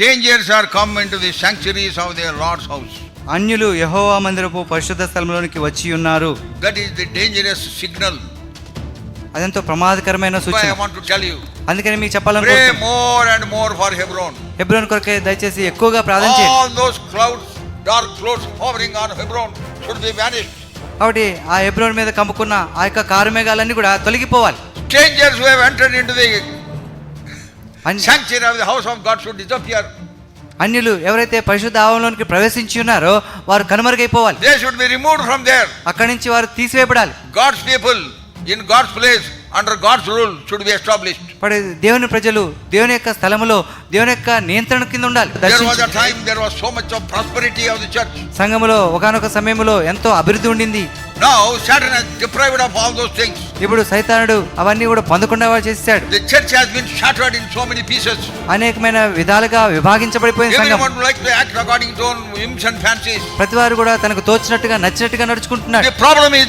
Strangers are come in to the sanctuaries of the Lord's house అన్యులు యహోవా మందిరపు పరిశుద్ధ స్థలంలోనికి వచ్చి ఉన్నారు. That is the dangerous signal అదంతా ప్రమాదకరమైన సూచన. ఐ వాంట్ అందుకని మీ చెప్పాలని pray more and more for Hebron Hebron కొరకే దయచేసి ఎక్కువగా ప్రార్థన చేయండి. Clouds dark clouds hovering on Hebron should be vanished కాబట్టి ఆ హెబ్రోన్ మీద కమ్ముకున్న ఆ యొక్క కారుమేఘాలన్నీ కూడా తొలగిపోవాలి. Strangers have entered into the sanctuary of the house of God should disappear. అన్యులు ఎవరైతే పరిశుద్ధ ఆవరణలోనికి ప్రవేశించి ఉన్నారో వారు కనుమరుగైపోవాలి They should be removed from there. అక్కడి నుంచి వారు తీసివేయబడాలి God's people in God's place under God's rule should be established. మరి దేవుని ప్రజలు దేవుని యొక్క స్థలములో దేవుని యొక్క నియంత్రణ కింద ఉండాలి There was a దర్శించి- time there was so much of prosperity of the church. సంఘములో ఒకనొక సమయంలో ఎంతో అభివృద్ధి ఉండింది Now Satan has deprived of all those things. ఇప్పుడు సైతానుడు అవన్నీ కూడా పొందకుండా చేశాడు the church has been in so many pieces అనేకమైన విధాలుగా విభాగించబడిపోయింది సంఘం. ఎవరీవన్ లైక్ కూడా తనకు తోచినట్టుగా నచ్చినట్టుగా నడుచుకుంటున్నారు. ది ప్రాబ్లం ఇస్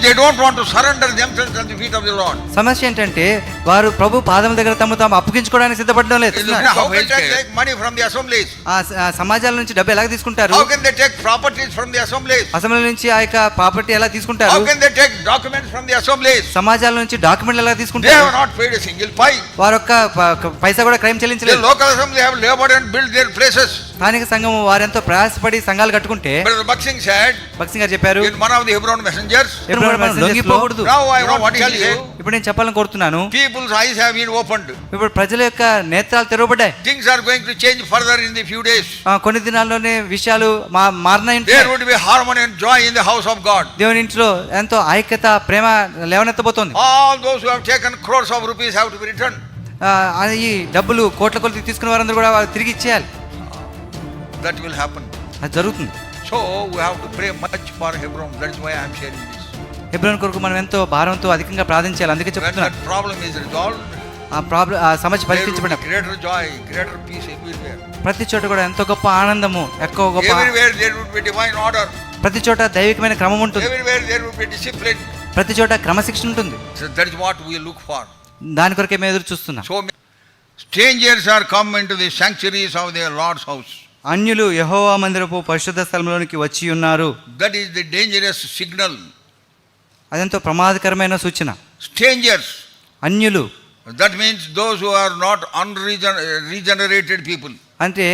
సమస్య ఏంటంటే వారు ప్రభు పాదం దగ్గర తమ తాము అప్పగించుకోవడానికి సిద్ధపడడం లేదు. మనీ ఫ్రమ్ ది సమాజాల నుంచి డబ్బు ఎలా తీసుకుంటారు? How can they take properties from the assemblies assembly నుంచి ఆయొక్క ప్రాపర్టీ ఎలా తీసుకుంటారు? How can documents from the assemblies సమాజాల నుంచి డాక్యుమెంట్ ఎలా తీసుకుంటారు? సింగిల్ పై వారొక్క పైసా కూడా క్రైమ్ చెల్లించలేదు. లేబర్ అండ్ స్థానిక సంఘం వారెంతో ప్రయాసపడి సంఘాలు కట్టుకుంటే బక్సింగ్ సెడ్ బక్సింగ్ చెప్పారు in of the Hebron messengers Hebron messengers ఇప్పుడు నేను చెప్పాలని కోరుతున్నాను. People's eyes have been opened ఇప్పుడు ప్రజల యొక్క నేత్రాలు తెరవబడ్డాయి. Things are going to change further in few days కొన్ని దినాల్లోనే విషయాలు మా మార్నై would be harmony and joy in the house of God దేవుని ఇంట్లో ఎంతో ఐక్యత ప్రేమ లేవనెత్తబోతోంది. All those who have taken crores of rupees have return ఈ డబ్బులు కోట్ల కొలతి తీసుకున్న వారందరూ కూడా తిరిగి ఇచ్చేయాలి. దట్ విల్ హ్యాపన్ అది జరుగుతుంది. So we have to pray much for Hebron that is why I'm sharing this Hebron కొరకు మనం ఎంతో భారంతో అధికంగా ప్రార్థించాలి. అందుకే చెప్తున్నాను. ప్రాబ్లమ్ ఇస్ రిజాల్వ్ ఆ ప్రాబ్లం ఆ సమస్య పరిష్కరించబడిన greater joy greater peace everywhere ప్రతి చోట కూడా ఎంతో గొప్ప ఆనందము ఎక్కువ గొప్ప everywhere there would be divine order ప్రతి చోట దైవికమైన క్రమం ఉంటుంది. Everywhere there would be discipline ప్రతి చోట క్రమశిక్షణ ఉంటుంది. That is what we look for దాని కొరకే మేము ఎదురు చూస్తున్నాం. So strangers are come into the sanctuaries of the Lord's house అన్యులు యహోవా మందిరపు పరిశుద్ధ స్థలంలోనికి వచ్చి ఉన్నారు That is the dangerous signal. అదెంతో ప్రమాదకరమైన సూచన Strangers. అన్యులు That means those who are not unregenerated people. అంటే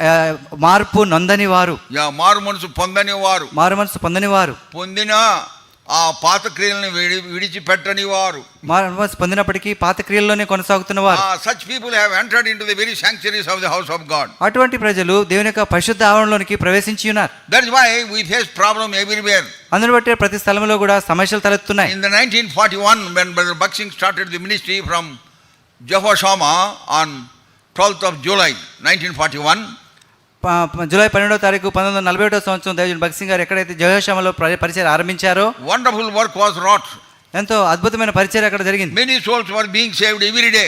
ఆ, మార్పు నొందని వారు యా మారు మనసు పొందని వారు మారు మనసు పొందని వారు పొందిన ఆ పాత క్రియలను విడి విడిచిపెట్టని వారు పొందినప్పటికీ పాత క్రియల్లోనే కొనసాగుతున్న వారు such people have entered in to the very sanctuaries of the house of God అటువంటి ప్రజలు దేవుని యొక్క పరిశుద్ధ ఆవరణలోనికి ప్రవేశించి ఉన్నారు. That is why we face problem everywhere అందును బట్టి ప్రతి స్థలంలో కూడా సమస్యలు తలెత్తున్నాయి. In the nineteen forty one when brother Bakht Singh started the ministry from Jehovah Shammah on twelfth of July పన్నెండో తారీఖు పంతొమ్మిది వందల నలభై ఒకటో సంవత్సరం దైవజన్ భగత్ సింగ్ గారు ఎక్కడైతే జయోషామలో పరిచయం ఆరంభించారో వండర్ఫుల్ వర్క్ వాజ్ రాట్ ఎంతో అద్భుతమైన పరిచయం అక్కడ జరిగింది. Many souls were being saved every day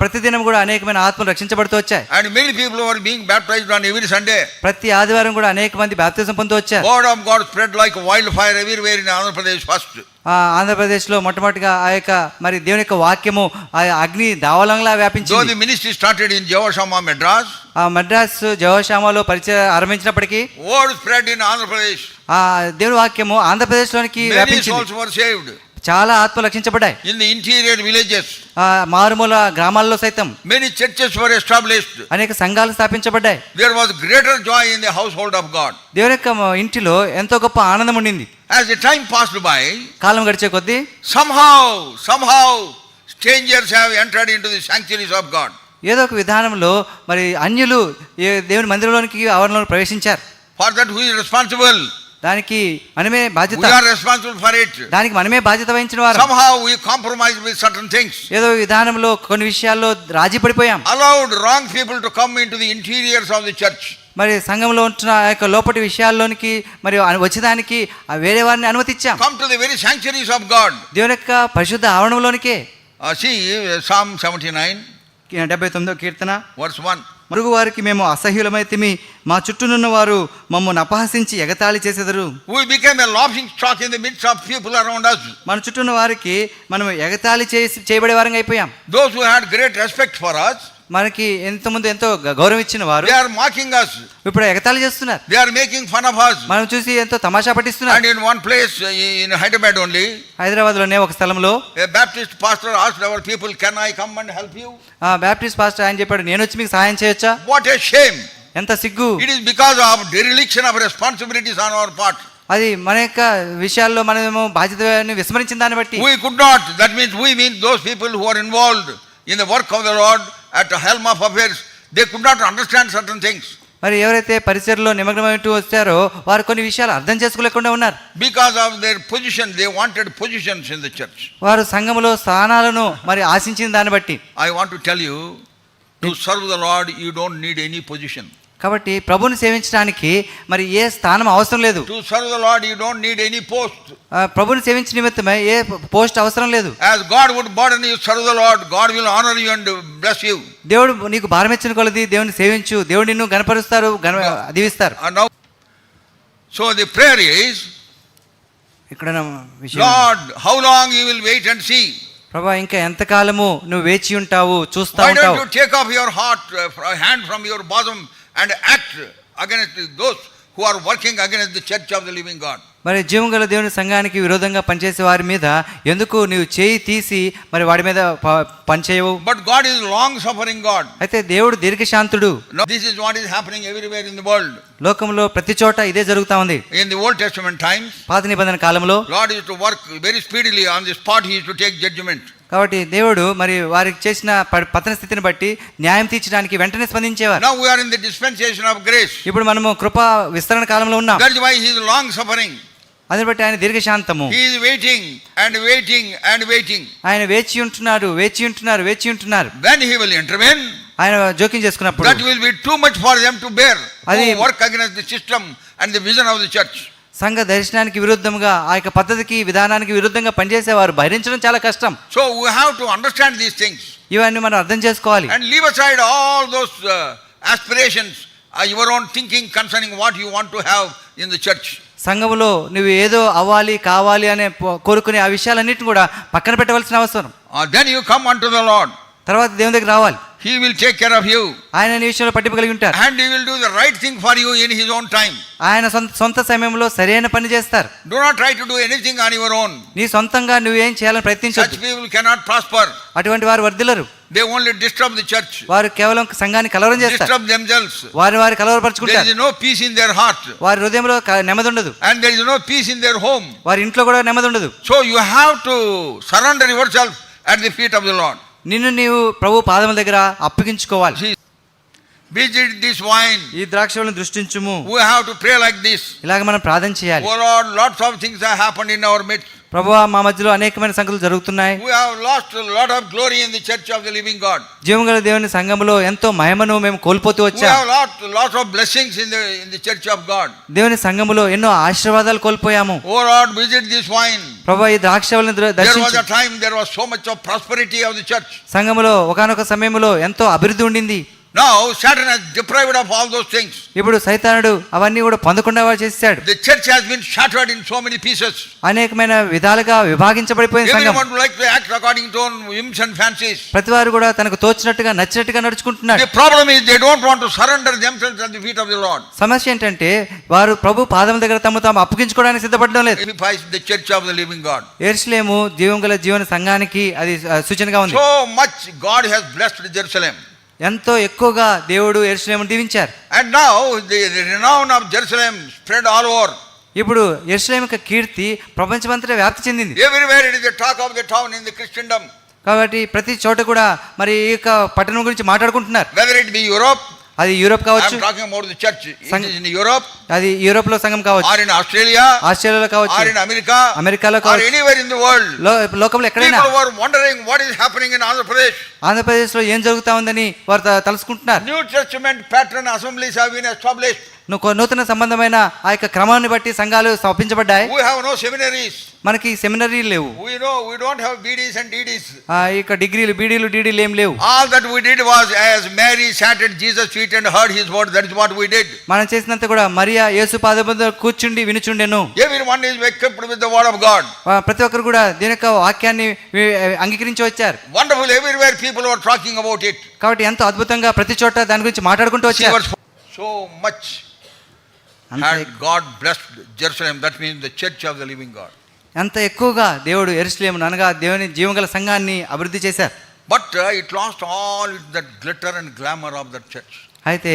ప్రతిదినం కూడా అనేకమైన ఆత్మలు రక్షించబడుతూ వచ్చాయి. And many people were being baptised on every Sunday ప్రతి ఆదివారం కూడా అనేక మంది బాప్తిజం పొందుతూ వచ్చారు. Word of God spread like wild fire everywhere in Andhra Pradesh first uh, ఆంధ్రప్రదేశ్లో మొట్టమొదటిగా ఆ యొక్క మరి దేవుని యొక్క వాక్యము ఆ అగ్ని దావలంలా సో వ్యాపించింది ministry started in Jehovah Shammah Madras ఆ మద్రాస్ జవశామలో పరిచయం ఆరంభించినప్పటికీ వర్డ్ స్ప్రెడ్ ఇన్ ఆంధ్రప్రదేశ్ ఆ దేవుని వాక్యము ఆంధ్రప్రదేశ్లోనికి వ్యాపించింది. చాలా ఆత్మలు రక్షించబడ్డాయి ఇన్ ది ఇంటీరియర్ విలేజెస్ ఆ మారుమూల గ్రామాల్లో సైతం మెనీ చర్చెస్ వర్ ఎస్టాబ్లిష్డ్ అనేక సంఘాలు స్థాపించబడ్డాయి. There was greater joy in the household of God దేవుని యొక్క ఇంటిలో ఎంతో గొప్ప ఆనందం ఉండింది. As the time passed by కాలం గడిచే కొద్దీ somehow somehow strangers have entered into the sanctuaries of god. ఏదో ఒక విధానంలో మరి అన్యులు దేవుని మందిరంలోనికి ఆవరణలో ప్రవేశించారు. For that who is responsible? దానికి మనమే బాధ్యత. రెస్పాన్సిబుల్ ఫర్ ఇట్ దానికి మనమే బాధ్యత వహించిన వారు. Somehow we compromise with certain things ఏదో విధానంలో కొన్ని విషయాల్లో రాజీ పడిపోయాం. Allowed wrong people to come into the interiors of the church మరి సంఘంలో ఉంటున్న ఆ యొక్క లోపటి విషయాల్లోనికి మరి వచ్చేదానికి ఆ వేరే వారిని అనుమతిచ్చాం. Come to the very sanctuaries of God దేవుని యొక్క పరిశుద్ధ ఆవరణంలోనికి. సి సామ్ 79 డెబ్బై తొమ్మిదో కీర్తన. వర్స్ వన్ మరుగు వారికి మేము అసహ్యులమై తిమి మా చుట్టూనున్న వారు మమ్మల్ని అపహసించి ఎగతాళి చేసేదరు. మన చుట్టూ వారికి మనం ఎగతాళి చేసి చేయబడే వారంగా అయిపోయాం. Those who had great respect for us మనకి ఎంత ముందు ఎంతో గౌరవం ఇచ్చిన వారు. Are mocking us. ఇప్పుడు ఎగతాళి చేస్తున్నారు. They are making fun of us. మనం చూసి ఎంతో తమాషా పట్టిస్తున్నారు. And in one place in Hyderabad only హైదరాబాద్లోనే ఒక స్థలంలో a pastor asked our people can I come and help you ఆ పాస్టర్ ఆయన చెప్పాడు నేను వచ్చి మీకు సహాయం చేయొచ్చా? వాట్ ఏ షేమ్ ఎంత సిగ్గు. It is because of dereliction of responsibilities on our part అది మన యొక్క విషయాల్లో మనం ఏమో బాధ్యత విస్మరించిన దాన్ని బట్టి. We could not that means we mean those people who are involved in the work of the Lord at the helm of affairs, they could not understand certain things. మరి ఎవరైతే పరిసరలో నిమగ్నమైనట్టు వచ్చారో వారు కొన్ని విషయాలు అర్థం చేసుకోలేకుండా ఉన్నారు Because of their position, they wanted positions in the church. వారు సంఘములో స్థానాలను మరి ఆశించిన దాన్ని బట్టి I want to tell you, to serve the Lord, you don't need any position. కాబట్టి ప్రభుని సేవించడానికి మరి ఏ స్థానం అవసరం లేదు To serve the Lord, you don't need any post. ఆ, ప్రభుని సేవించిన నిమిత్తమే ఏ పోస్ట్ అవసరం లేదు As God would burden you, serve the Lord, God will honor you and bless you దేవుడు నీకు భారం ఇచ్చిన కొలది దేవుని సేవించు. దేవుడు నిన్ను గణపరుస్తారు గణ దీవిస్తారు. సో ది ప్రేయర్ ఇస్ ఇక్కడ Lord how long you will wait and see ప్రభా ఇంకా ఎంత కాలము నువ్వు వేచి ఉంటావు చూస్తా ఉంటావు? Take off your heart hand from your bosom and act again those who are working against the church of the living God? మరి జీవం గల దేవుని సంఘానికి విరోధంగా పనిచేసే వారి మీద ఎందుకు నీవు చేయి తీసి మరి వాడి మీద పనిచేయవు But God is long suffering God. అయితే దేవుడు దీర్ఘశాంతుడు this is what is happening everywhere in the world. లోకంలో ప్రతి చోట ఇదే జరుగుతా ఉంది In the Old Testament times, పాత నిబంధన కాలంలో used to work very speedily on the spot, He used to take judgment. కాబట్టి దేవుడు మరి వారికి చేసిన పతన స్థితిని బట్టి న్యాయం తీర్చడానికి వెంటనే స్పందించేవారు. Now we are in the dispensation of grace ఇప్పుడు మనము కృప విస్తరణ కాలంలో ఉన్నాం. That why he long suffering అది బట్టి ఆయన దీర్ఘశాంతము. He waiting and waiting and waiting ఆయన వేచి ఉంటున్నారు వేచి ఉంటున్నారు వేచి ఉంటున్నారు. వెన్ హి విల్ ఇంటర్వెన్ ఆయన జోక్యం చేసుకున్నప్పుడు that will be too much for to bear అది work against the system and the of the church సంఘ దర్శనానికి విరుద్ధంగా ఆ యొక్క పద్ధతికి విధానానికి విరుద్ధంగా పనిచేసే వారు భరించడం చాలా కష్టం. So we have to understand these things ఇవన్నీ మనం అర్థం చేసుకోవాలి. And leave aside all those aspirations your own thinking concerning what you want to have in the church సంఘములో నువ్వు ఏదో అవ్వాలి కావాలి అనే కోరుకునే ఆ విషయాలన్నిటిని కూడా పక్కన పెట్టవలసిన అవసరం. Then you come unto to the Lord తర్వాత దేవుని దగ్గర రావాలి. He will take care of you ఆయన నీ విషయంలో పట్టింపు కలిగి ఉంటారు and He will do the right thing for you in His own time. ఆయన సొంత సొంత సమయంలో సరైన పని చేస్తారు Do not try to do anything on your own. నీ సొంతంగా నువ్వేం చేయాలని Such ప్రయత్నించొద్దు people cannot prosper. అటువంటి వారు వర్ధిల్లరు They only disturb the church, వారు కేవలం సంఘాన్ని కలవరం చేస్తారు disturb themselves. వారి వారి There కలవరపరుచుకుంటారు is no peace in their heart వారి హృదయంలో క- నెమ్మది ఉండదు and there is no peace in their home. వారి ఇంట్లో కూడా నెమ్మది ఉండదు So you have to surrender yourself at the feet of the Lord. నిన్ను నీవు ప్రభు పాదముల దగ్గర అప్పగించుకోవాలి. See, visit this wine. ఈ ద్రాక్షలను దృష్టించుము We have to pray like this. ఇలాగ మనం ప్రార్థన చేయాలి Oh Lord, lots of things have happened in our midst. ప్రభు మా మధ్యలో అనేకమైన సంగతులు జరుగుతున్నాయి We have lost a lot of glory in the church of the living God. జీవగల దేవుని సంఘములో ఎంతో మహిమను మేము కోల్పోతూ We వచ్చాం have lost lots of blessings in the in the church of God. దేవుని సంఘములో ఎన్నో ఆశీర్వాదాలు కోల్పోయాము Oh Lord, visit this wine. ప్రభు ఈ ద్రాక్షవల్ని There was దర్శించి a time there was so much of prosperity of the church. సంఘములో ఒకనొక సమయంలో ఎంతో అభివృద్ధి ఉండింది Now Satan has deprived of all those things. ఇప్పుడు సైతానుడు అవన్నీ కూడా పొందకుండా వాడు చేశాడు The church has been shattered in so many pieces. అనేకమైన విధాలుగా విభాగించబడిపోయిన సంఘం Everyone would like to act according to own whims and fancies. ప్రతి వారు కూడా తనకు తోచినట్టుగా నచ్చినట్టుగా నడుచుకుంటున్నాడు The problem is they don't want to surrender themselves at the feet of the Lord. సమస్య ఏంటంటే వారు ప్రభు పాదం దగ్గర తమ తాము అప్పగించుకోవడానికి సిద్ధపడడం లేదు Edifies the church of the living God. Jerusalem జీవం గల జీవన సంఘానికి అది ఆ, సూచనగా ఉంది So much God has blessed Jerusalem. ఎంతో ఎక్కువగా దేవుడు ఎరుసలేమును దీవించారు. And now the renown of Jerusalem spread all over ఇప్పుడు ఎరుసలేం యొక్క కీర్తి ప్రపంచమంతా వ్యాప్తి చెందింది. Everywhere it is the talk of the town in the Christendom కాబట్టి ప్రతి చోట కూడా మరి ఈ యొక్క పట్టణం గురించి మాట్లాడుకుంటున్నారు. వెదర్ యూరోప్ అది యూరోప్ కావచ్చు. యూరోప్ అది యూరోప్లో సంఘం కావచ్చు. ఆస్ట్రేలియా ఆస్ట్రేలియాలో కావచ్చు. ఆర్ అమెరికా అమెరికాలో కావచ్చు. ఇన్ ది లోకంలో ఎక్కడైనా were wondering what is Andhra Pradesh ఆంధ్రప్రదేశ్లో ఏం జరుగుతా ఉందని వారు తలుసుకుంటున్నారు new testament pattern assemblies have been నూతన సంబంధమైన ఆ యొక్క క్రమాన్ని బట్టి సంఘాలు స్థాపించబడ్డాయి. వి హావ్ నో సెమినరీస్ మనకి సెమినరీ లేవు. No we don't have BDs and DDs ఆ డిగ్రీలు బీడీలు డిడిలు ఏం లేవు. All that we did was as Mary sat at and heard his word that is we did మనం చేసినంత కూడా మరియా యేసు పాదముద కూర్చుండి వినుచుండెను. Every one is equipped with the word of God ప్రతి ఒక్కరు కూడా దీని యొక్క వాక్యాన్ని అంగీకరించి వచ్చారు. Wonderful everywhere people are talking about it కాబట్టి ఎంత అద్భుతంగా ప్రతి చోట దాని గురించి మాట్లాడుకుంటూ వచ్చారు. So much Had God blessed Jerusalem, that means the church of the living God. ఎంత ఎక్కువగా దేవుడు ఎరుసలేము అనగా దేవుని జీవంగల సంఘాన్ని అభివృద్ధి చేశారు But uh, it lost all that glitter and glamour of that church. అయితే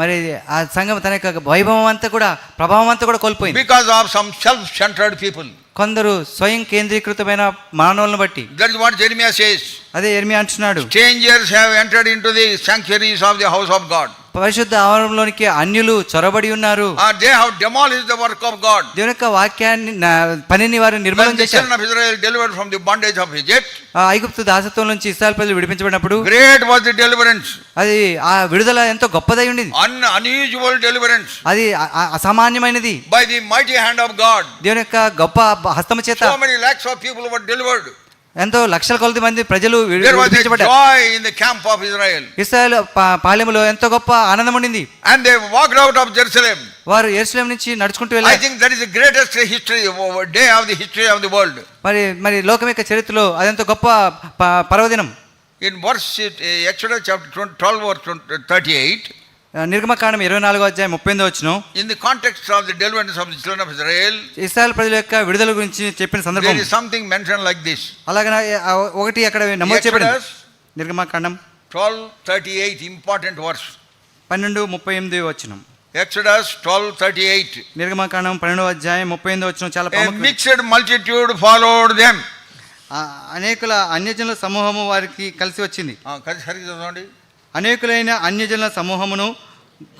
మరి ఆ సంఘం తన యొక్క వైభవం అంతా కూడా ప్రభావం అంతా కూడా కోల్పోయింది Because of some self-centered people. కొందరు స్వయం కేంద్రీకృతమైన మానవులను బట్టి is what Jeremiah says. అదే ఎర్మి అంటున్నాడు Strangers have entered into the sanctuaries of the house of God. పరిశుద్ధ ఆవరణలోనికి అన్యులు చొరబడి ఉన్నారు. They how demolish the work of God దేవుని వాక్యాన్ని పనిని వారు నిర్మాణం చేశారు. Nation from the bondage of Egypt ఐగుప్తు దాసత్వం నుంచి ఇస్రాయల్ ప్రజలు విడిపించబడినప్పుడు గ్రేట్ వాస్ ది డెలివరెన్స్ అది ఆ విడుదల ఎంతో గొప్పదై ఉంది అన్ అన్యూజువల్ డెలివరెన్స్ అది అసామాన్యమైనది. By the mighty hand of God దేవుని యొక్క గొప్ప హస్తము చేత ఆఫ్ పీపుల్ వర్ డెలివర్డ్ ఎంతో లక్షల కొలది మంది ప్రజలు ఇస్రాయల్ పాలెములో ఎంతో గొప్ప ఆనందం ఉండింది. And they walk out of Jerusalem వారు యెరూషలేం నుంచి నడుచుకుంటూ వెళ్ళారు. I think that is the greatest history day of the history of the world మరి మరి లోకమేక యొక్క చరిత్రలో అదంత గొప్ప పర్వదినం. In verse Exodus chapter 12 verse 38 నిర్గమకాండం ఇరవై నాలుగో అధ్యాయం ముప్పై ఎనిమిది వచ్చిన in the context of the deliverance of the children of Israel, ఇస్రాయల్ ప్రజల యొక్క విడుదల గురించి చెప్పిన సందర్భం there is something mentioned like this. అలాగే ఒకటి అక్కడ నమోదు చేయబడింది నిర్గమకాండం 12 38, important verse. పన్నెండు ముప్పై ఎనిమిది వచ్చిన Exodus 12 38. నిర్గమకాండం పన్నెండో అధ్యాయం ముప్పై ఎనిమిది వచ్చిన చాలా mixed multitude followed them. ఆ, అనేకుల అన్యజనుల సమూహము వారికి కలిసి వచ్చింది కలిసి సరిగ్గా చదవండి అనేకులైన అన్యజనుల సమూహమును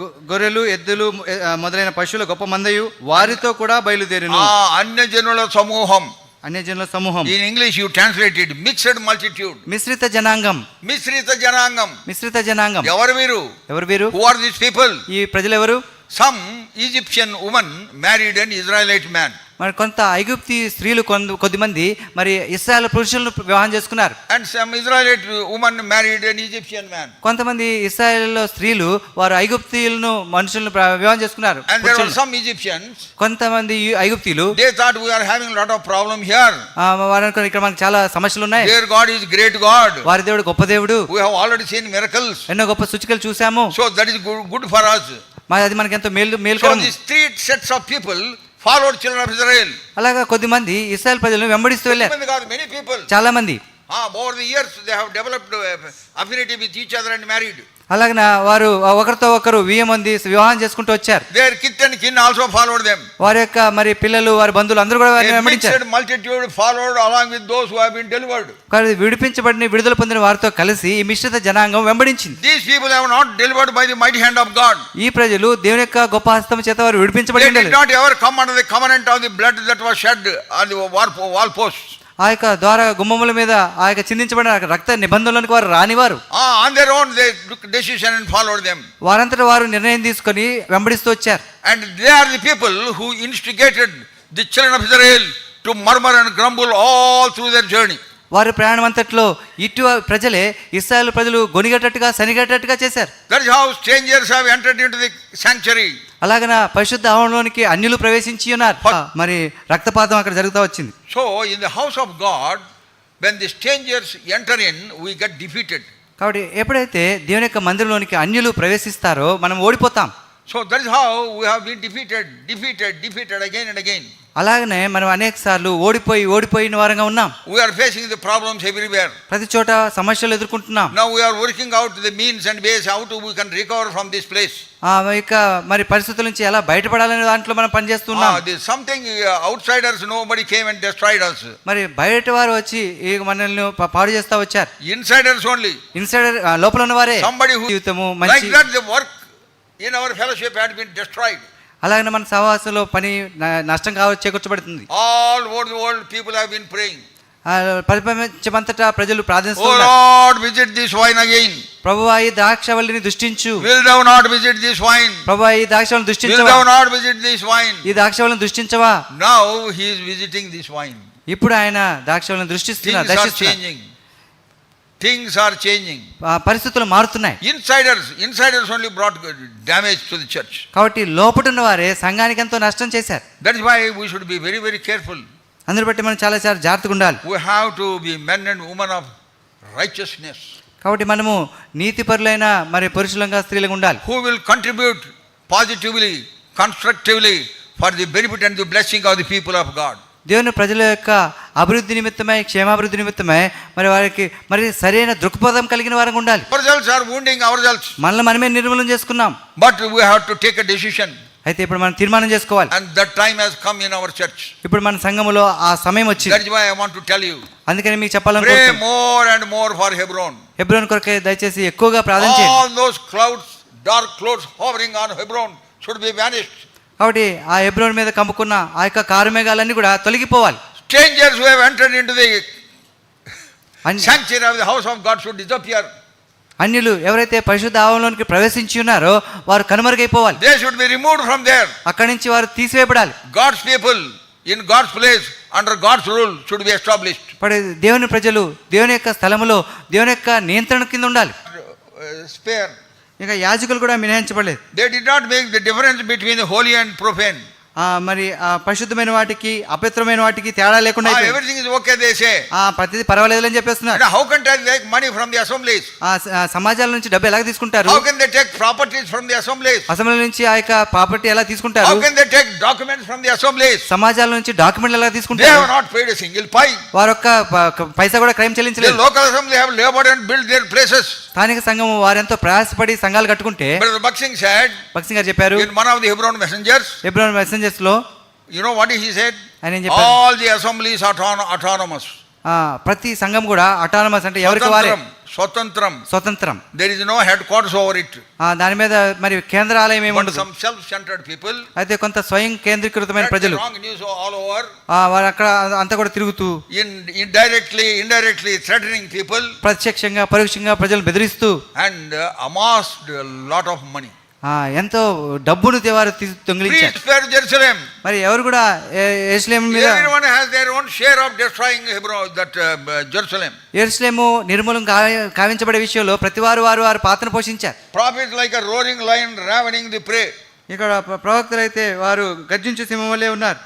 గొర్రెలు ఎద్దులు మొదలైన పశువుల గొప్ప మందయు వారితో కూడా బయలుదేరిను. ఆ అన్యజనుల సమూహం. అన్యజనుల సమూహం. In English you translated mixed multitude మిశ్రిత జనాంగం. మిశ్రిత జనాంగం. మిశ్రిత జనాంగం. ఎవరు వీరు? ఎవరు వీరు? హూ ఆర్ దిస్ పీపుల్ ఈ ప్రజలు ఎవరు? Some Egyptian woman married and Israelite man మరి కొంత ఐగుప్తి స్త్రీలు కొంత కొద్దిమంది మరి ఇస్రాయల్ పురుషులను వివాహం చేసుకున్నారు. And some Israelite woman married and Egyptian man కొంతమంది ఇస్రాయల్లో స్త్రీలు వారు ఐగుప్తీయులను మనుషులను వివాహం చేసుకున్నారు. And there are. Some Egyptians కొంతమంది ఐగుప్తీయులు they thought we're having lot of problem here వారు అనుకున్నారు, ఇక్కడ మనకు చాలా సమస్యలు ఉన్నాయి. Their God is great God వారి దేవుడు గొప్ప దేవుడు. We have already seen miracles ఎన్నో గొప్ప సూచికలు చూసాము so that is good for us మరి అది మనకి ఎంతో మేలు మేలుకరం. This three sets of people followed children of Israel అలాగా కొద్దిమంది ఇస్రాయల్ ప్రజలను వెంబడిస్తూ వెళ్ళారు. కాదు మెనీ పీపుల్ చాలా మంది. Over the years they have developed affinity with each other and married అలాగన వారు ఒకరితో ఒకరు వియ్యం మంది వివాహం చేసుకుంటూ వచ్చారు. Their kith and kin also followed them వారి యొక్క మరి పిల్లలు వారి బంధువులు అందరూ కూడా వారిని వెంబడించారు multitude followed along with those who have been delivered వారు విడిపించబడిన విడుదల పొందిన వారితో కలిసి ఈ మిశ్రిత జనాంగం వెంబడించింది. These people have not delivered by the mighty hand of God ఈ ప్రజలు దేవుని యొక్క గొప్ప హస్తం చేత వారు విడిపించబడి They did ఉండలేదు. not ever come under the covenant of the blood that was shed on ఆ యొక్క ద్వార గుమ్మముల మీద ఆ యొక్క చిందించబడిన రక్త నిబంధనలకు వారు రానివారు. వారంతటా వారు నిర్ణయం తీసుకుని వెంబడిస్తూ వచ్చారు. And they are the people who instigated the children of Israel to murmur and grumble all through their journey వారి ప్రయాణం అంతట్లో ఇటు ప్రజలే ఇస్రాయల్ ప్రజలు గొనిగేటట్టుగా శనిగేటట్టుగా చేశారు. That is how strangers have entered the sanctuary అలాగే పరిశుద్ధ ఆవరణలోనికి అన్యులు ప్రవేశించి ఉన్నారు. మరి రక్తపాతం అక్కడ జరుగుతూ వచ్చింది. So in the house of God when the strangers enter in we get defeated కాబట్టి ఎప్పుడైతే దేవుని యొక్క మందిరంలోనికి అన్యులు ప్రవేశిస్తారో మనం ఓడిపోతాం. So that is how we have been defeated defeated defeated again and again అలాగనే మనం అనేక సార్లు ఓడిపోయి ఓడిపోయిన వారంగా ఉన్నాం. We are facing the problems everywhere ప్రతి చోట సమస్యలు ఎదుర్కొంటున్నాం. Now we are working out the means and ways how to we can recover from this place ఆ ఇక మరి పరిస్థితుల నుంచి ఎలా బయటపడాలనే దాంట్లో మనం పని చేస్తున్నాం the something outsiders nobody came and destroyed us. మరి బయట వారు వచ్చి ఈ మనల్ని పాడు చేస్తా వచ్చారు. ఇన్సైడర్స్ ఓన్లీ ఇన్సైడర్ లోపల ఉన్న వారే సంబడీ హూ జీవితము మంచి the work in our fellowship had been destroyed అలాగే మన సహవాసంలో పని నష్టం కావచ్చు చేకూర్చబడుతుంది. All over the world people have been praying ప్రపంచమంతటా ప్రజలు ప్రార్థిస్తున్నారు O Lord visit this vine again ప్రభువా ఈ ద్రాక్షవల్లిని దృష్టించు. Will thou not visit this vine ప్రభువా ఈ ద్రాక్షవల్లిని దృష్టించు will thou not visit this vine ఈ ద్రాక్షవల్లిని దృష్టించవా? Now he is visiting this vine ఇప్పుడు ఆయన ద్రాక్షవల్లిని దృష్టిస్తున్నాడు దర్శిస్తున్నాడు. Changing. Things are changing. ఆ, పరిస్థితులు మారుతున్నాయి Insiders, insiders only brought damage to the church. కాబట్టి లోపటున్న వారే సంఘానికి ఎంతో నష్టం చేశారు That is why we should be very, very careful. అందుని బట్టి మనం చాలా చాలా జాగ్రత్తగా ఉండాలి We have to be men and women of righteousness కాబట్టి మనము నీతిపరులైన మరి పురుషులంగా స్త్రీలుగా ఉండాలి who will contribute positively, constructively for the benefit and the blessing of the people of God. దేవుని ప్రజల యొక్క అభివృద్ధి నిమిత్తమే క్షేమాభివృద్ధి నిమిత్తమే మరి వారికి మరి సరైన దృక్పథం కలిగిన వారికి ఉండాలి. మనల్ని మనమే నిర్మూలన చేసుకున్నాం. But we have to take decision అయితే ఇప్పుడు మనం తీర్మానం చేసుకోవాలి. And that time has come in our church ఇప్పుడు మన సంఘములో ఆ సమయం వచ్చి that why I to tell అందుకని మీకు చెప్పాలని pray more and more for Hebron Hebron కొరకు దయచేసి ఎక్కువగా ప్రార్థన చేయండి clouds dark clouds hovering on Hebron should be కాబట్టి ఆ ఎబ్రోన్ మీద కమ్ముకున్న ఆ యొక్క కారుమేఘాలన్నీ కూడా తొలగిపోవాలి. Strangers house of God should disappear అన్యులు ఎవరైతే పరిశుద్ధ ఆవరణలోకి ప్రవేశించి ఉన్నారో వారు కనుమరుగైపోవాలి. They should be removed from there అక్కడ నుంచి వారు తీసివేయబడాలి. God's people in God's place under God's rule should be established దేవుని ప్రజలు దేవుని యొక్క స్థలములో దేవుని యొక్క నియంత్రణ కింద ఉండాలి. స్పేర్ ఇంకా యాజకులు కూడా మినహాయించబడలేదు. They did not make the difference between the holy and profane మరి పరిశుద్ధమైన వాటికి అపవిత్రమైన వాటికి తేడా లేకుండా ఎవ్రీథింగ్ ఓకే దేశే ఆ ప్రతిదీ పర్వాలేదు అని చెప్పేస్తున్నారు how can take like money from the assemblies సమాజాల నుంచి డబ్బు ఎలా తీసుకుంటారు? How can they take properties from the assemblies assembly నుంచి ఆ యొక్క ప్రాపర్టీ ఎలా తీసుకుంటారు? How can they take documents from the assemblies సమాజాల నుంచి డాక్యుమెంట్ ఎలా తీసుకుంటారు? నాట్ పేడ్ సింగిల్ పై వారొక్క పైసా కూడా crime చెల్లించలేదు. Local assembly labour and their places స్థానిక సంఘం వారెంతో ప్రయాసపడి సంఘాలు కట్టుకుంటే బక్సింగ్ సెడ్ బక్సింగ్ చెప్పారు one of the Hebron messengers మెసెంజర్స్లో you know what he assemblies autonomous ఆ ప్రతి సంఘం కూడా అటానమస్ అంటే ఎవరికి వారే? Swatantram. Swatantram. స్వతంత్రం There is no headquarters over it. ఆ, దాని మీద మరి కేంద్రాలయం ఏమి But ఉండదు some self-centered people అయితే కొంత స్వయం కేంద్రీకృతమైన spread the ప్రజలు wrong news all over, ఆ, వారు అక్కడ అంతా కూడా తిరుగుతూ in, indirectly, indirectly threatening people ప్రత్యక్షంగా పరోక్షంగా ప్రజలు బెదిరిస్తూ and uh, amassed a lot of money. ఆ, ఎంతో డబ్బును దేవారు తొంగిలించారు. మరి ఎవరు కూడా ఎరుసలేం మీద share of destroying Hebron that Jerusalem Jerusalem నిర్మూలం కావించబడే విషయంలో ప్రతి వారు వారు వారు పాత్ర పోషించారు. Prophet like roaring lion ravening the prey ఇక్కడ ప్రవక్తలు అయితే వారు గర్జించు సింహంలే ఉన్నారు.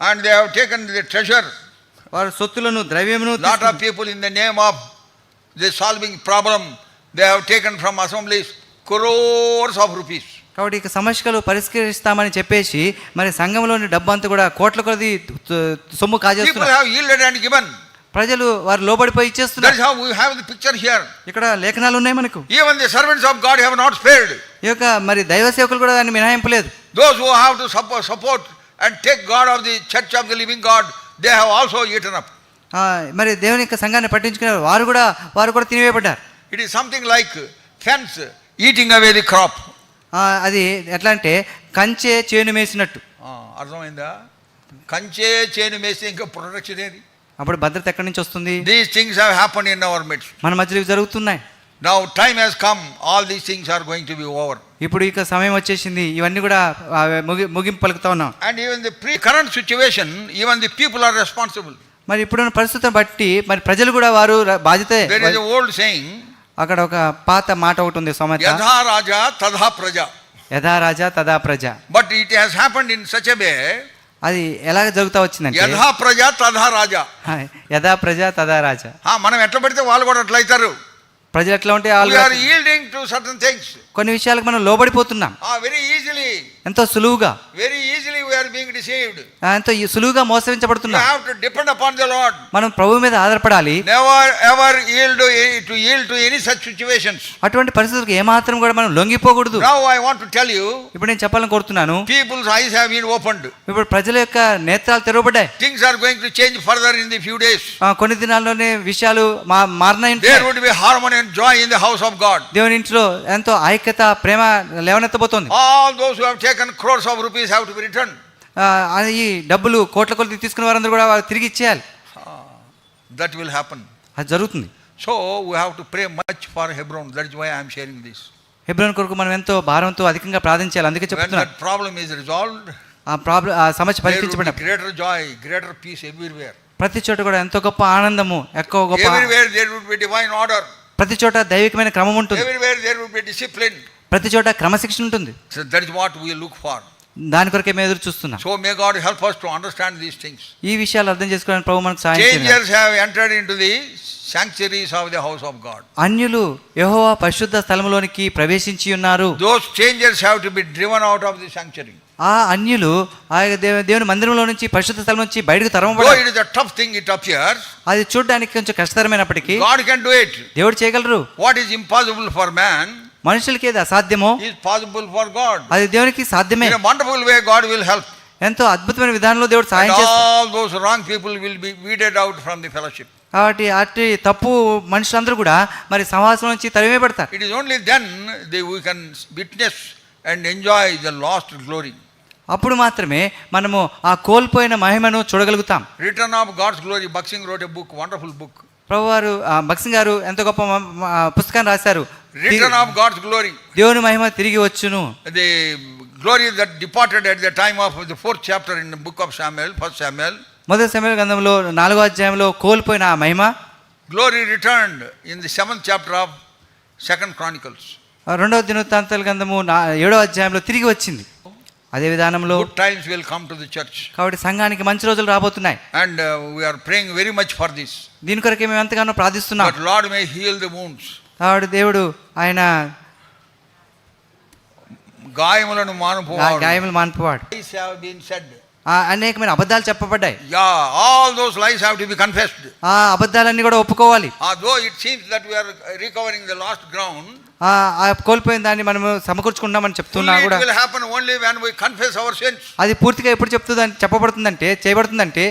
And they have taken the treasure వారు సొత్తులను ద్రవ్యమును lot people in the name of the solving problem they have taken from assemblies crores of rupees కాబట్టి సమస్యలు పరిష్కరిస్తామని చెప్పేసి మరి సంఘంలోని డబ్బు అంతా కూడా కోట్ల కొద్ది సొమ్ము కాజేస్తుంది ప్రజలు వారు లోబడిపోయి ఇచ్చేస్తున్నారు. పిక్చర్ హియర్ ఇక్కడ లేఖనాలు ఉన్నాయి మనకు. Even the servants God have not failed యొక్క మరి దైవ సేవకులు కూడా దాన్ని మినహాయింపలేదు. Those who have to support and take God of the church of the living God they have also eaten మరి దేవుని సంఘాన్ని పట్టించుకునే వారు కూడా వారు కూడా తినివేయబడ్డారు. It is something like fence away the crop. ఆ, అది ఎట్లా అంటే కంచె చేను మేసినట్టు. అర్థమైందా? కంచే చేను మేసి ఇంకా ప్రొటెక్షన్ ఏది అప్పుడు భద్రత ఎక్కడి నుంచి వస్తుంది? These things have happen in our midst మన మధ్యలో జరుగుతున్నాయి. Now time has come all these things are going to be over ఇప్పుడు ఇక సమయం వచ్చేసింది. ఇవన్నీ కూడా ముగింపు పలుకుతా ఉన్నాం. And even the pre current situation even the people are responsible మరి ఇప్పుడున్న పరిస్థితిని బట్టి మరి ప్రజలు కూడా వారు బాధ్యత ఓల్డ్ సెయింగ్ అక్కడ ఒక పాత మాట ఒకటి ఉంది సోమత యథా రాజా తథా ప్రజ. యథా రాజా తదా ప్రజ. But it has happened in such a way అది ఎలాగ జరుగుతా వచ్చిందంటే యథా ప్రజ తథా రాజా. యథా ప్రజ తదా రాజా. మనం ఎట్లా పెడితే వాళ్ళు కూడా అట్లా అవుతారు. ప్రజలు ఎట్లా ఉంటే are yielding to certain things కొన్ని విషయాలకు మనం లోబడిపోతున్నాం. వెరీ ఈజీలీ ఎంతో సులువుగా. Very easily we are being deceived ఎంతో సులువుగా you మోసరించబడుతున్నాం have to depend upon the Lord మనం ప్రభు మీద ఆధారపడాలి. Never ever yield to yield to any such situations అటువంటి పరిస్థితులకు ఏమాత్రం కూడా మనం లొంగిపోకూడదు. Now I want to tell you ఇప్పుడు నేను చెప్పాలని కోరుతున్నాను. People's eyes have been opened ఇప్పుడు ప్రజల యొక్క నేత్రాలు తెరవబడ్డాయి. Things are going to change further in the few days కొన్ని దినాల్లోనే విషయాలు మా మారినాయి. There would be harmony joy in the house of God దేవుని ఇంట్లో ఎంతో ఐక్యత ప్రేమ లేవనెత్తబోతోంది those who have taken crores of rupees have to be return ఆ, అది ఈ డబ్బులు కోట్ల కొలది తీసుకున్న వారందరూ కూడా వారు తిరిగి ఇచ్చేయాలి that will happen. అది జరుగుతుంది So we have to pray much for Hebron. That is why I am sharing this. Hebron కొరకు మనం ఎంతో భారంతో అధికంగా ప్రార్థించాలి అందుకే When చెప్తున్నా that problem is resolved, ఆ ప్రాబ్లం ఆ సమస్య పరిష్కరించబడిన be greater joy, greater peace everywhere. ప్రతి చోట కూడా ఎంతో గొప్ప ఆనందము ఎక్కువ గొప్ప Everywhere there will be divine order. ప్రతి చోట దైవికమైన క్రమం ఉంటుంది. ప్రతి చోట క్రమశిక్షణ ఉంటుంది. So what we look for దాని కొరకే మేము ఎదురు చూస్తున్నాం. So may God help us to understand these things ఈ విషయాలు అర్థం చేసుకోవడానికి ప్రభు మనకు సహాయం చేయండి have entered into the sanctuaries of the house of God అన్యులు యెహోవా పరిశుద్ధ స్థలములోనికి ప్రవేశించి ఉన్నారు. Those changers have to be driven out of the sanctuary ఆ అన్యులు ఆ దేవుని మందిరంలో నుంచి పరిశుద్ధ స్థలం నుంచి బయటకు తరమబడి టఫ్ థింగ్ ఇట్ అపియర్స్ అది చూడడానికి కొంచెం కష్టతరమైనప్పటికీ గాడ్ కెన్ డు ఇట్ దేవుడు చేయగలరు. What is impossible for man మనుషులకి ఏది అసాధ్యమో? ఇస్ పాసిబుల్ ఫర్ గాడ్ అది దేవునికి సాధ్యమే. Wonderful way God will help ఎంతో అద్భుతమైన విధానంలో దేవుడు సహాయం wrong people will be weeded out from the fellowship కాబట్టి అట్టి తప్పు మనుషులందరూ కూడా మరి సమాసం నుంచి తరిమే పెడతారు. It is only then the we can witness and enjoy the lost glory అప్పుడు మాత్రమే మనము ఆ కోల్పోయిన మహిమను చూడగలుగుతాం. Return of God's glory Bakht Singh wrote a book wonderful book ప్రభు వారు బక్సింగ్ గారు ఎంత గొప్ప పుస్తకాన్ని రాశారు. Return of God's glory. దేవుని మహిమ తిరిగి వచ్చును The glory that departed at the time of the fourth chapter in the book of Samuel, first Samuel. మొదటి సమయ గ్రంథంలో నాలుగో అధ్యాయంలో కోల్పోయిన ఆ మహిమ Glory returned in the seventh chapter of Second Chronicles. ఆ రెండవ దినవృత్తాంతాల గ్రంథము నా ఏడో అధ్యాయంలో తిరిగి వచ్చింది అదే విధానంలో Good times will come to the church. కాబట్టి సంఘానికి మంచి రోజులు రాబోతున్నాయి And uh, we are praying very much for this. దీని కొరకే మేము ఎంతగానో ప్రార్థిస్తున్నాం That Lord may heal the కాబట్టి దేవుడు ఆయన గాయములను మానుపు గాయములు మానుపువాడు. అనేకమైన అబద్ధాలు చెప్పబడ్డాయి. Yeah all those lies have to be confessed అబద్ధాలన్నీ కూడా ఒప్పుకోవాలి. Though it seems that we recovering the lost ground ఆ కోల్పోయిన దాన్ని మనం సమకూర్చుకుంటామని చెప్తున్నా కూడా. It only when we confess our sins అది పూర్తిగా ఎప్పుడు చెప్తుందని చెప్పబడుతుందంటే చేయబడుతుందంటే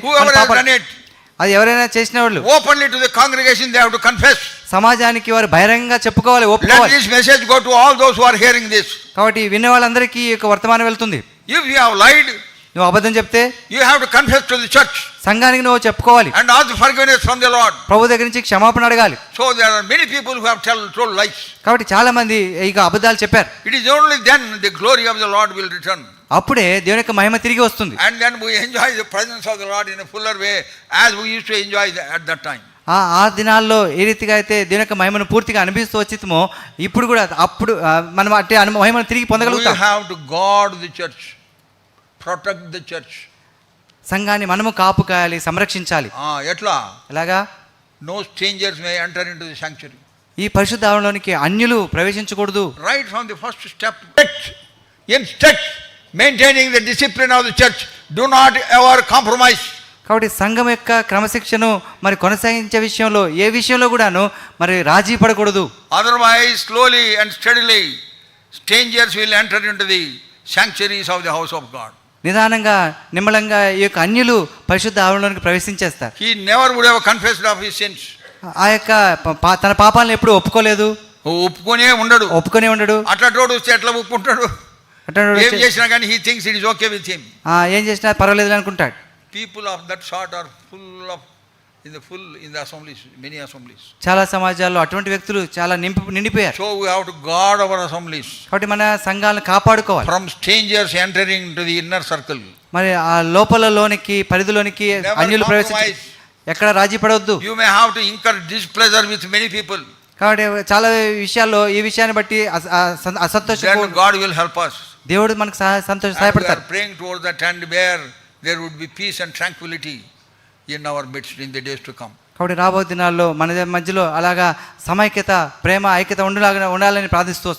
అది ఎవరైనా చేసిన వాళ్ళు openly to the congregation they have to confess సమాజానికి వారు బహిరంగంగా చెప్పుకోవాలి open let this message go to all those who are hearing this కాబట్టి విన్న వాళ్ళందరికీ ఈ వర్తమానం వెళ్తుంది. ఇఫ్ యు హావ్ లైడ్ నువ్వు అబద్ధం చెప్తే you have to confess to the church సంఘానికి నువ్వు చెప్పుకోవాలి. And all the forgiveness from the Lord ప్రభు దగ్గర నుంచి క్షమాపణ అడగాలి. So there are many people who have tell told lies కాబట్టి చాలా మంది ఈ అబద్ధాలు చెప్పారు. It is only then the glory of the Lord will return అప్పుడే దేవుని యొక్క మహిమ తిరిగి వస్తుంది. And then we enjoy the presence of the Lord in fuller way as we used to enjoy at that time ఆ ఆ దినాల్లో ఏ రీతిగా అయితే దేవుని యొక్క మహిమను పూర్తిగా అనిపిస్తూ వచ్చితమో ఇప్పుడు కూడా అప్పుడు మనం అంటే మహిమను తిరిగి పొందగలుగుతాం. We have got the church protect the church సంఘాన్ని మనము కాపు కాయాలి సంరక్షించాలి ఎట్లా? ఎలాగా? No strangers may enter into the sanctuary ఈ పరిశుద్ధ అన్యులు ప్రవేశించకూడదు. Right from the first step in step maintaining the discipline of the church do not ever compromise కాబట్టి సంఘం యొక్క క్రమశిక్షను మరి కొనసాగించే విషయంలో ఏ విషయంలో కూడాను మరి రాజీ పడకూడదు. Otherwise slowly and steadily strangers will enter in the sanctuaries of the house of God నిదానంగా నిమ్మలంగా ఈ యొక్క అన్యులు పరిశుద్ధ ఆవరణలోకి ప్రవేశించేస్తారు. He never would ever confessed of his sins ఆ యొక్క తన పాపాలను ఎప్పుడు ఒప్పుకోలేదు. ఒప్పుకొనే ఉండడు. ఒప్పుకొనే ఉండడు. అట్లా చూడు వస్తే ఎట్లా ఒప్పుకుంటాడు ఏం చేసినా కానీ he things it is okay with him ఏం చేసినా పర్వాలేదు అనుకుంటాడు. People of that sort are full of in the full in the assemblies many assemblies చాలా సమాజాల్లో అటువంటి వ్యక్తులు చాలా నింపి నిండిపోయారు. So we have to guard our assemblies కాబట్టి మన సంఘాలను కాపాడుకోవాలి. From strangers entering to the inner circle మరి ఆ లోపలలోనికి పరిధిలోనికి Never అన్యులు ప్రవేశించి. ఎక్కడ రాజీ పడవద్దు. You may have to incur displeasure with many people కాబట్టి చాలా విషయాల్లో ఈ విషయాన్ని బట్టి అస- అసంతోషం గాడ్ విల్ హెల్ప్ us. దేవుడు మనకు సంతోష సహాయపడతారు. Praying toward that hand where there would be peace and tranquility in our midst in the days to come కాబట్టి రాబోయే దినాల్లో మన మధ్యలో అలాగా సమైక్యత ప్రేమ ఐక్యత ఉండలాగా ఉండాలని ప్రార్థిస్తూ